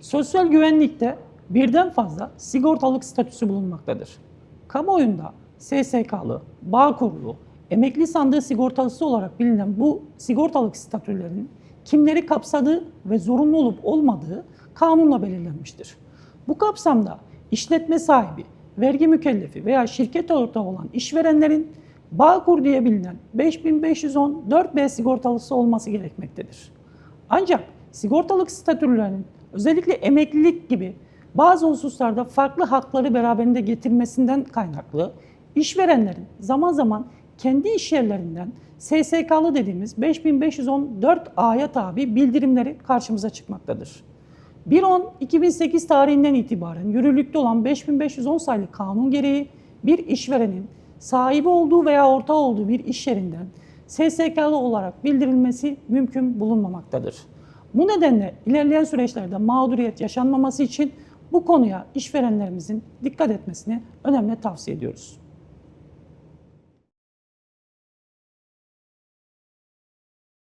Sosyal güvenlikte birden fazla sigortalık statüsü bulunmaktadır. Kamuoyunda SSK'lı, Bağkurlu, emekli sandığı sigortalısı olarak bilinen bu sigortalık statülerinin kimleri kapsadığı ve zorunlu olup olmadığı kanunla belirlenmiştir. Bu kapsamda işletme sahibi, vergi mükellefi veya şirket ortağı olan işverenlerin Bağkur diye bilinen 5510 4B sigortalısı olması gerekmektedir. Ancak sigortalık statülerinin özellikle emeklilik gibi bazı hususlarda farklı hakları beraberinde getirmesinden kaynaklı işverenlerin zaman zaman kendi iş yerlerinden SSK'lı dediğimiz 5514A'ya tabi bildirimleri karşımıza çıkmaktadır. 1.10.2008 tarihinden itibaren yürürlükte olan 5510 sayılı kanun gereği bir işverenin sahibi olduğu veya ortağı olduğu bir iş yerinden SSK'lı olarak bildirilmesi mümkün bulunmamaktadır. Bu nedenle ilerleyen süreçlerde mağduriyet yaşanmaması için bu konuya işverenlerimizin dikkat etmesini önemli tavsiye ediyoruz.